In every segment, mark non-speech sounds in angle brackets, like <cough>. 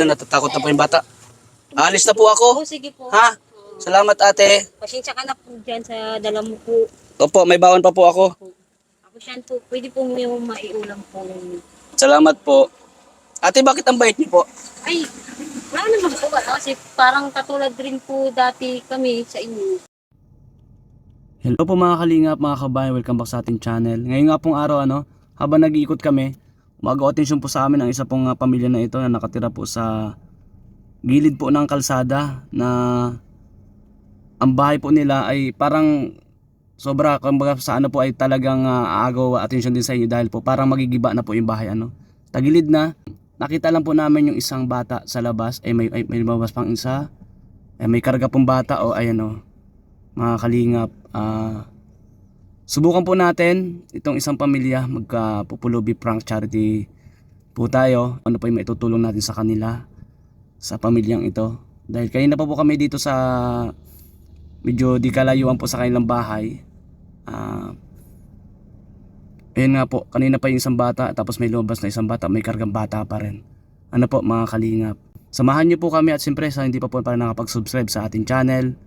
Ano, natatakot na po yung bata. Alis na po Oo, ako. sige po. Ha? Salamat ate. Pasensya ka na po dyan sa dala mo po. Opo, may baon pa po ako. Ako siyan po, pwede po yung maiulam po. Salamat po. Ate, bakit ang bait niyo po? Ay, wala naman po. Ano, kasi parang katulad rin po dati kami sa inyo. Hello po mga kalingap, mga kabayan, welcome back sa ating channel. Ngayon nga pong araw, ano, habang nag-iikot kami, mag-attention po sa amin ang isa pong ah, pamilya na ito na nakatira po sa gilid po ng kalsada na ang bahay po nila ay parang sobra kumbaga sa ano po ay talagang uh, aagaw attention din sa inyo dahil po parang magigiba na po yung bahay ano. Tagilid na, nakita lang po namin yung isang bata sa labas ay may, ay, may lumabas pang isa ay may karga pong bata o ayan o mga kalingap ah, subukan po natin itong isang pamilya. Magka-pupulubi prank charity po tayo. Ano po yung maitutulong natin sa kanila sa pamilyang ito? Dahil kanina pa po kami dito sa medyo di kalayuan po sa kanilang bahay. Ah ayun nga po kanina pa yung isang bata tapos may lumabas na isang bata may kargang bata pa rin. Ano po mga kalingap? Samahan niyo po kami at siyempre sa hindi pa po pa nakapag-subscribe sa ating channel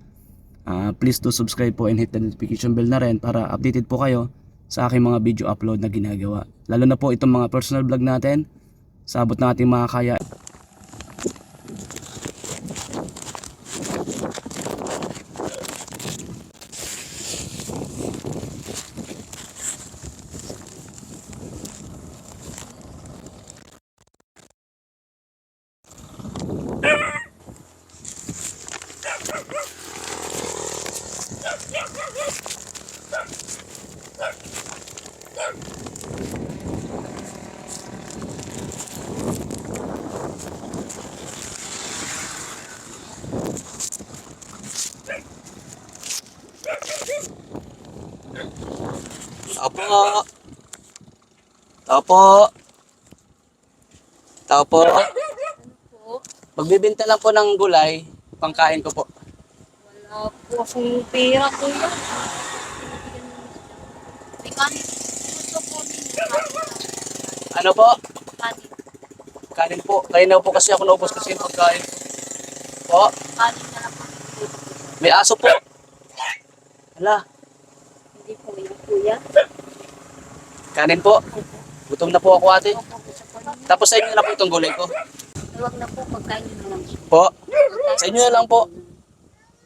Ah, please do subscribe po and hit the notification bell na rin para updated po kayo sa aking mga video upload na ginagawa. Lalo na po itong mga personal vlog natin sa abot ng ating mga kaya. Opo. Opo. Opo. Po, Magbibinta lang po ng gulay. Pangkain ko po. wala po akong pera ko yan. May kanin. Gusto po ninyo kanin. Ano po? Kanin. Kanin po. Kanina po kasi ako naubos kasi yung pagkain ko. Po. Kanin na lang po. May aso po. Hala. Hindi po yung kuya. Kanin po. Gutom na po ako ate. Tapos sa inyo na po itong gulay ko. Huwag na po, pagkain nyo na lang. Po. Sa inyo na lang po.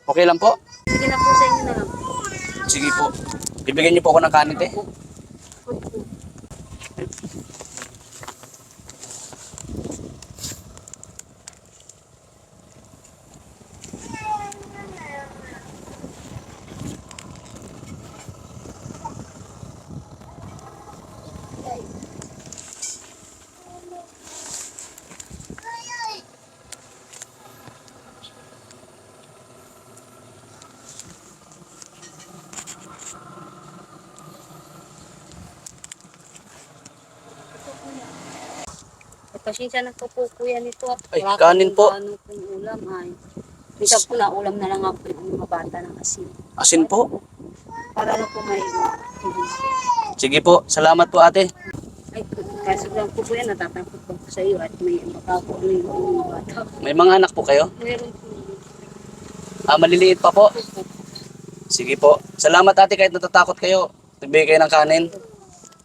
Okay lang po? Sige na po sa inyo na lang. Sige po. Bibigyan niyo po ako ng kanin te. Pasensya na po po kuya nito at Ay, wala kanin po. Ano pong ulam ay. Minsan po na ulam na lang ako yung mga bata ng asin. Asin po. Para na po may Sige po. Salamat po ate. ay kaso lang po kuya natatakot po ako sa iyo at may makakuha yung mga bata. May mga anak po kayo? Meron po. Ah, maliliit pa po. Sige po. Salamat ate kahit natatakot kayo. Nagbigay kayo ng kanin.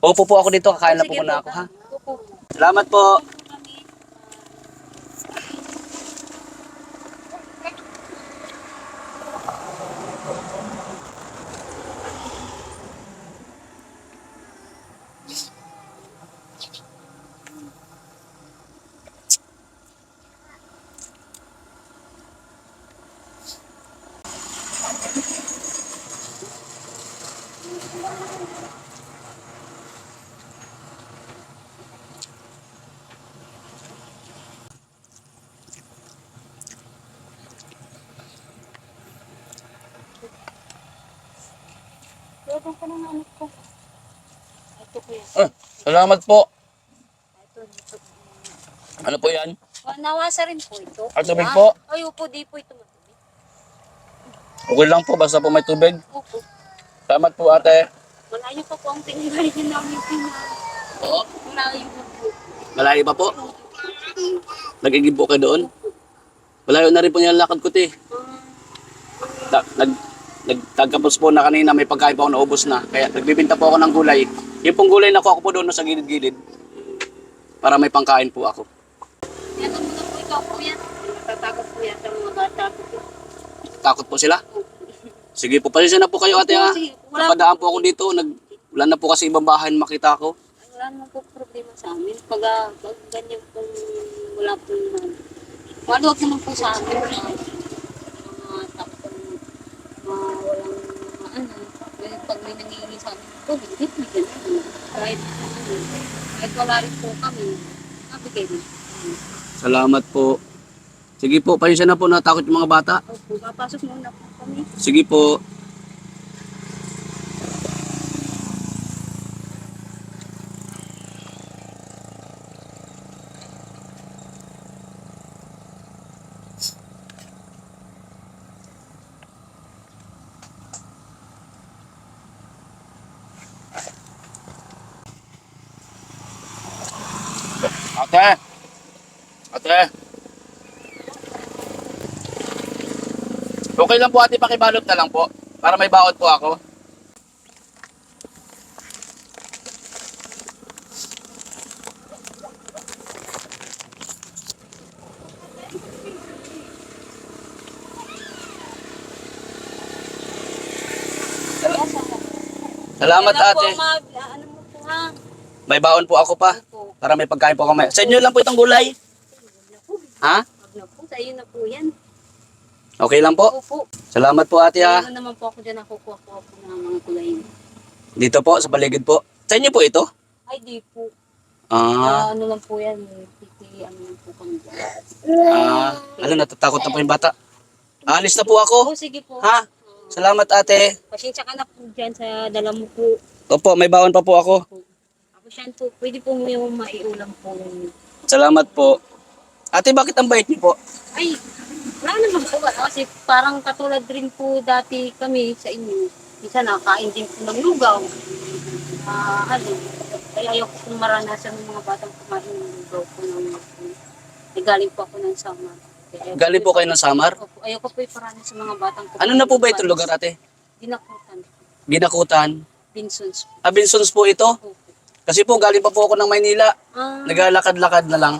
Opo po ako dito. Kakain lang po Sige muna ako ha. Opo. Salamat po. Meron ko ng anak ko. Ito kuya. Ah, salamat po. Ito, ito. Ano po yan? Ah, nawasa rin po ito. Ah, tubig Ah, po? Ay, upo, di po ito matubig. Okay lang po. Basta po may tubig. Opo. Salamat po ate. Malayo pa po ang tinanggalin namin pinag. Oo. Malayo pa po. Malayo pa po. Nag-igib po kayo doon? Malayo na rin po nilalakad ko, te. Da- nag, nagtagkapos po na kanina, may pagkain po ako naubos na. Kaya nagbibinta po ako ng gulay. Yung pong gulay na ko po doon sa gilid-gilid. Para may pangkain po ako. Yan ang po ikaw po yan. Natatakot po yan sa mga bata po. Takot po sila? Sige po, pasensya na po kayo ate ha. Napadaan po ako dito. Nag, wala na po kasi ibang bahay makita ko. Wala naman po problema sa amin. Pag, ah, pag ganyan pong wala po naman. Wala wag naman po sa amin. Mga walang ano. Pag may nangingi sa amin, po, bigit, bigyan namin. Kahit, kahit wala rin po kami, nabigay din. Salamat po. Sige po, pasensya na po natakot yung mga bata. Opo, papasok muna po kami. Sige po. Ate! Ate! Okay lang po ate, pakibalot na lang po. Para may baon po ako. Salamat ate. Ano? May baon po ako pa. Para may pagkain po may- Sa inyo lang po itong gulay. Ha? Wag na po, sa iyo na po yan. Okay lang po. Opo. Salamat po ate ha. Meron naman po ako dyan, nakukuha po ako ng mga kulay. Dito po, sa paligid po. Sa inyo po ito? Ay, di po. Ah, Ah, ano lang po yan, titi, ano lang po kami dyan. ah, ano, natatakot na po yung bata. Alis na po ako. Oh, sige po. Ha? Salamat ate. Pasensya ka na po dyan sa dala mo po. Opo, may baon pa po ako. Siyan po, pwede po mo yung maiulam po. Salamat po. Ate, bakit ang bait niyo po? Ay, wala naman po. Ano, kasi parang katulad rin po dati kami sa inyo. Minsan nakakain din po ng lugaw. Ah, ano, kaya ayoko pong maranasan ng mga batang kumain ng lugaw po ng eh, galing po ako ng sama. Kaya ayoko Galing po kayo ng Samar? Opo, ayoko po iparanas sa mga batang kumain. Ano na po ba ng itong lugar ate? Dinakutan. Ginakutan. Binsons po. Abinsons po ito. Opo. Kasi po galing pa po ako ng Maynila. Ah, Naglalakad-lakad na lang.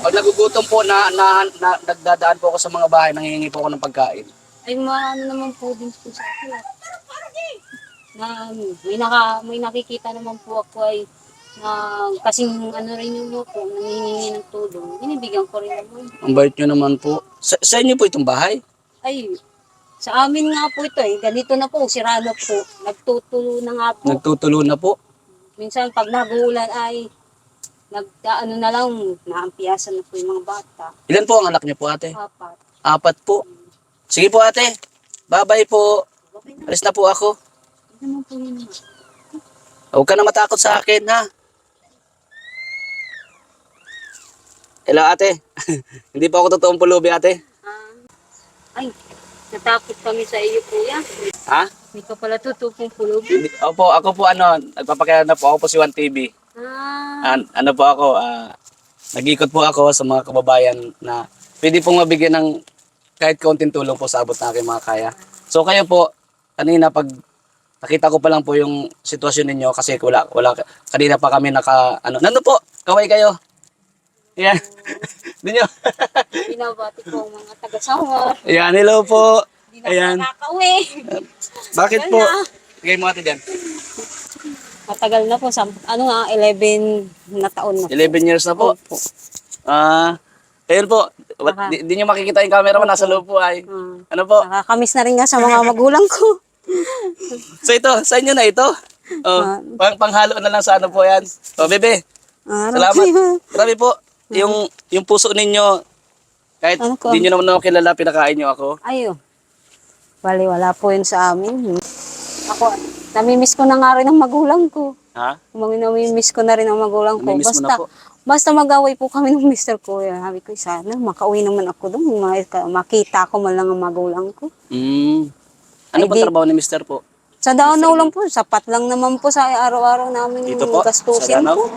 Pag nagugutom po, na, na, na, nagdadaan po ako sa mga bahay, nangihingi po ako ng pagkain. ay maano naman po din po sa akin. ah. Na may naka may nakikita naman po ako ay na kasing ano rin yung mo po, nangihingi ng tulong. Binibigyan ko rin naman. Ang bait nyo naman po. Sa, sa inyo po itong bahay? Ay, sa amin nga po ito eh. Ganito na po, sira na po. Nagtutulo na nga po. Nagtutulo na po. Minsan pag nagulan ay nag ano na lang, naampiyasan na po yung mga bata. Ilan po ang anak niyo po ate? Apat. Apat po. Sige po ate. Bye-bye po. Alis na po ako. Huwag ka na matakot sa akin ha. Hello ate. <laughs> Hindi po ako totoong pulubi ate. Ah, ay, natakot kami sa iyo kuya. Ha? Hindi ka pala tutupong pulubi. Hindi, opo, ako po ano, nagpapakilala na po ako po si One TV. Ah, An- ano po ako, ah, nag-ikot po ako sa mga kababayan na pwede pong mabigyan ng kahit kaunting tulong po sa abot na aking mga kaya. So kayo po, kanina pag nakita ko pa lang po yung sitwasyon ninyo kasi wala, wala, kanina pa kami naka, ano, nando po, kaway kayo. Yan. <laughs> Ninyo. binabati ko ang mga taga-sawar. Yan, hello po. Hindi na Ayan. nakakauwi. <laughs> Bakit po? Bigay mo ate dyan. Matagal na po, sa, ano nga, 11 na taon na po. 11 years na po. Opo. Ah, ayun po. Wat- Baka- Di, di nyo makikita yung camera mo, nasa loob po ay. Ah, Ano po? nakakamiss na rin nga sa mga <laughs> magulang ko. So ito, sa inyo na ito. Oh, Ah. pang panghalo na lang sa ano po yan. Oh, bebe, Ah, salamat. Grabe po. Yung yung puso ninyo kahit Ano ko? di nyo naman ako kilala, pinakain nyo ako. Ayo. Bali, wala po yun sa amin. Ako, namimiss ko na nga rin ang magulang ko. Ha? Namimiss ko na rin ang magulang ko. Namimiss mo na Basta, po. basta mag-away po kami ng <laughs> mister ko. Yan, Sabi ko, sana makauwi naman ako doon. Ma- Makita ko man lang ang magulang ko. Mm. Ano Ay, ba di- trabaho ni Mister po? Sa Danau lang po, sapat lang naman po sa araw-araw namin Dito po, gastusin Danau? po.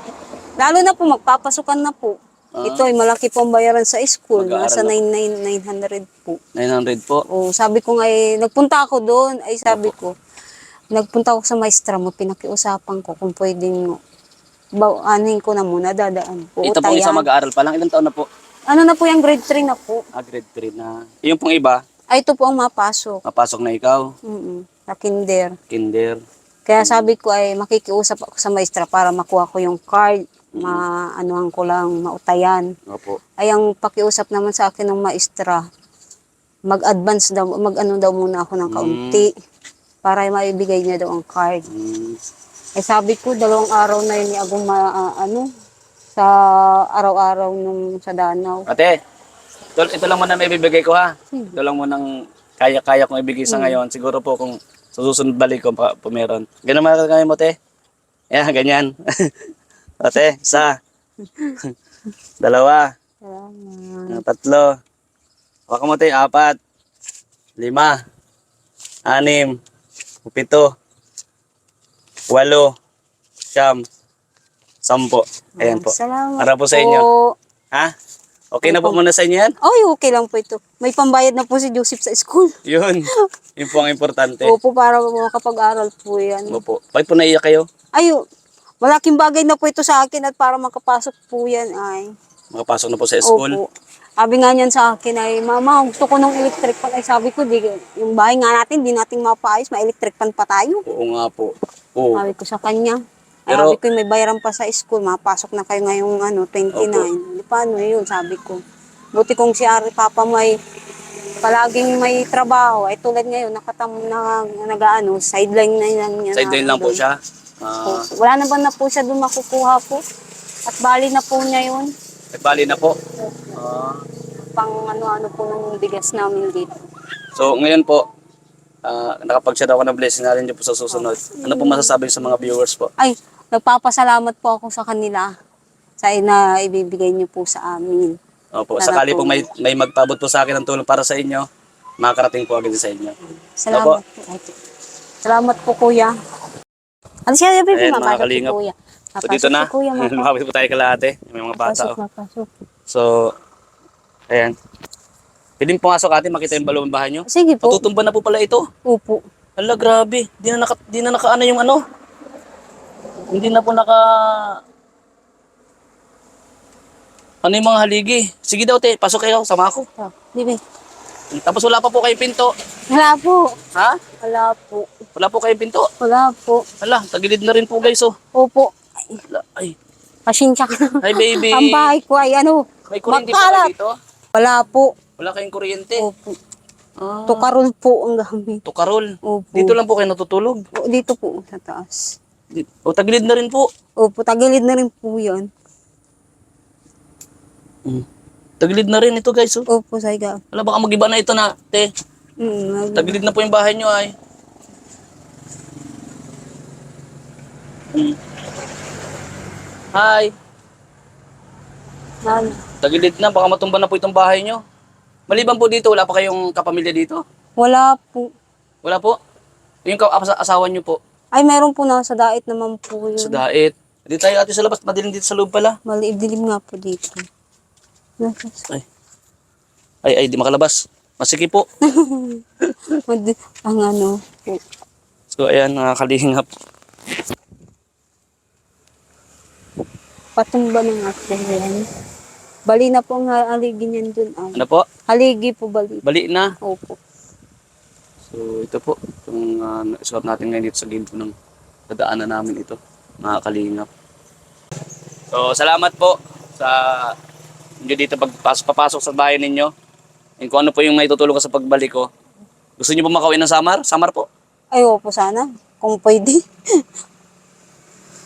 Lalo na po, magpapasukan na po. Ah. Ito ay malaki po ang bayaran sa school. Nasa na. 9,900 po. 900 po. O, sabi ko nga eh, nagpunta ako doon. Ay sabi ko, nagpunta ako sa maestra mo, pinakiusapan ko kung pwedeng ba, anuhin ko na muna, dadaan po. Ito pong isa Utayan. mag-aaral pa lang. Ilang taon na po? Ano na po yung grade 3 na po? Ah, grade 3 na. Yung pong iba, Ay, ito po ang mapasok. mapasok na ikaw. Mm sa kinder. Kinder. Kaya sabi ko ay makikiusap ako sa maestra para makuha ko yung card, maanuhan ko lang, mautayan. Opo. Ay ang pakiusap naman sa akin ng maestra, mag-advance daw, mag-ano daw muna ako ng kaunti para maibigay niya daw ang card. Mm. Eh sabi ko, dalawang araw na yun Agong ma, ah, ano, sa araw-araw nung sa Danau. Ate, ito, ito lang muna may bibigay ko ha. Ito lang muna kaya-kaya kong ibigay sa ngayon. Siguro po kung sa susunod balik ko pa, po meron. Ganun mga kaya mo, te? Yeah, ganyan. <laughs> ate, isa. <laughs> Dalawa. Salamat. Tatlo. Baka mo, te, apat. Lima. Anim. Pito. Walo. Siyam. Sampo. Ayan po. Salamat Para po sa inyo. Ha? Okay na po muna sa inyo yan? Ay, okay lang po ito. May pambayad na po si Joseph sa school. <laughs> Yun. Yun po ang importante. Opo, para makapag-aral po yan. Opo. Bakit po naiyak kayo? Ay, malaking bagay na po ito sa akin at para makapasok po yan ay. Makapasok na po sa school. Opo. Sabi nga niyan sa akin ay, Mama, gusto ko ng electric pan. Ay sabi ko, di, yung bahay nga natin, di natin mapaayos, may electric pan pa tayo. Oo nga po. Oo. Sabi ko sa kanya. Ay, Pero- sabi ko, may bayaran pa sa school, mapasok na kayo ngayong ano, 29. Di paano yun, sabi ko. Buti kung si Ari Papa may palaging may trabaho, ay tulad ngayon, nakatam na, nag-ano, sideline na niya. Sideline lang po doon. siya. Ah, Opo. Wala naman na po siya doon makukuha po. At bali na po niya yun. ay, bali na po. Ah, Pang ano-ano po ng bigas namin dito. so, ngayon po, ah, nakapag-share ako ng blessing natin dyan po sa susunod. Ano po masasabi sa mga viewers po? Ay, nagpapasalamat po ako sa kanila sa na ibibigay niyo po sa amin. Opo, Sana sakali po. po may, may magpabot po sa akin ng tulong para sa inyo, makakarating po agad sa inyo. Salamat Opo. po. Ay, Salamat po, kuya. Ano siya, Bebe? Ayan, mga Mapasok si kalingap. kuya. So, dito na. si kuya, <laughs> mapasok. Lumapit po tayo kalahati. May mga bata. Mapasok, Oh. mapasok. So, ayan. Pwede pumasok ate, makita yung balong bahay nyo. Sige po. Matutumba na po pala ito. Upo. Hala, grabe. Di na naka, di na naka ano yung ano. Hindi na po naka... Ano yung mga haligi? Sige daw, te. Pasok kayo. Sama ako. Oh, Bebe. Tapos wala pa po kayong pinto. Wala po. Ha? Wala po. Wala po kayong pinto. Wala po. Hala, tagilid na rin po guys, oh. Opo. Ay, Hala, ay. pasensya ka na. Hi, baby. Ang bahay ko ay ano, May kuryente pa magkalat. kayo dito? Wala po. Wala kayong kuryente. Opo. Ah, Tukarol po ang gamit. tukarol. Opo. Dito lang po kayo natutulog. O, dito po sa taas. Di- O, tagilid na rin po. Opo, tagilid na rin po yan. Mm. Tagilid na rin ito guys, oh. Opo, sa higa. Wala, baka mag-iba na ito na, te. Mm, Tagilid na po yung bahay nyo ay. Hmm. Hi. nag- Tagilid na, baka matumba na po itong bahay nyo. Maliban po dito, wala pa kayong kapamilya dito? wala po. Wala po? Yung ka- asa- asawa nyo po, Ay, meron po nasa dait naman po yun. sa dait. Hindi tayo ate sa labas, madilim dito sa loob pala. Maliib-dilim nga po dito. Ay. Ay, ay, di makalabas. Masiki po. <laughs> Ang ano. So, ayan, mga kalingap. Patumba ng yan. Bali na po ang haligi niyan dun. Ay. Ano po? Haligi po bali. Bali na. Opo. So ito po, itong uh, suot natin ngayon dito sa gilid po ng dadaanan namin ito, mga kalingap. So salamat po sa hindi dito pagpasok papasok sa bahay ninyo. And kung ano po yung may tutulong ko sa pagbalik ko. Gusto niyo po makauwi ng Samar? Samar po. Ay, opo sana. Kung pwede.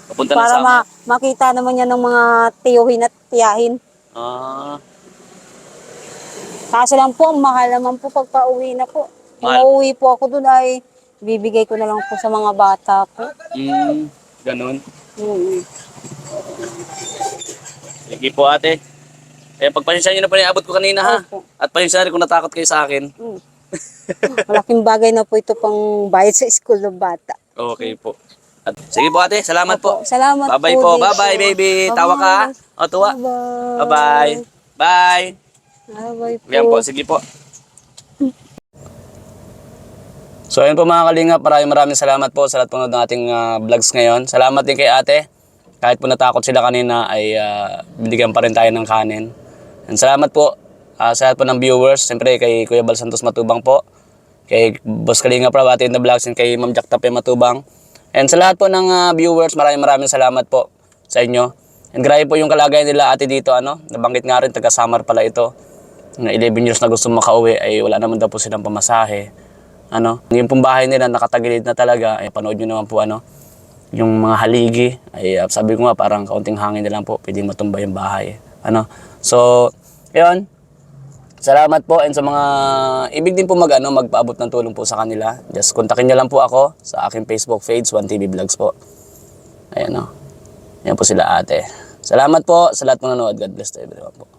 Papunta ng Para Samar. ma makita naman yan ng mga tiyuhin at tiyahin. Ah, Kaso lang po, ang mahal naman po pag pauwi na po. Kung Mahal. mauwi po ako doon ay bibigay ko na lang po sa mga bata po. mm, ganun. Mm. Sige po ate. Eh, pagpasensya niyo na po na abot ko kanina ha. Opo. At pasensya rin kung natakot kayo sa akin. Mm. <laughs> Malaking bagay na po ito pang bayad sa school ng bata. Okay po. At, sige po ate, salamat po. Salamat Bye-bye po. po. Bye-bye, baby. Tawa ka. ha? O, tuwa. Bye-bye. Bye-bye. Bye. Po. Yan po, sige po. So ayun po mga kalingap, maraming maraming salamat po sa lahat po ng ating ah, vlogs ngayon. Salamat din kay ate. Kahit po natakot sila kanina ay ah, binigyan pa rin tayo ng kanin. And salamat po ah, sa lahat po ng viewers. Siyempre kay Kuya Bal Santos Matubang po. Kay Boss Kalinga Prab, ate in the vlogs, and kay Ma'am Jack Tape Matubang. And sa lahat po ng ah, viewers, maraming maraming salamat po sa inyo. And grabe po yung kalagayan nila ate dito, ano. Nabanggit nga rin, taga Samar pala ito na 11 years na gusto makauwi ay wala naman daw po silang pamasahe. Ano, yung pong bahay nila nakatagilid na talaga, ay panood nyo naman po ano, yung mga haligi, ay uh, sabi ko nga parang kaunting hangin na lang po, pwedeng matumba yung bahay. Ano, so, yun, salamat po and sa mga ibig din po mag ano, magpaabot ng tulong po sa kanila. Just kontakin nyo lang po ako sa aking Facebook page, 1TV Vlogs po. Ayan o. Yan po sila ate. Salamat po sa lahat ng nanonood. God bless to everyone po.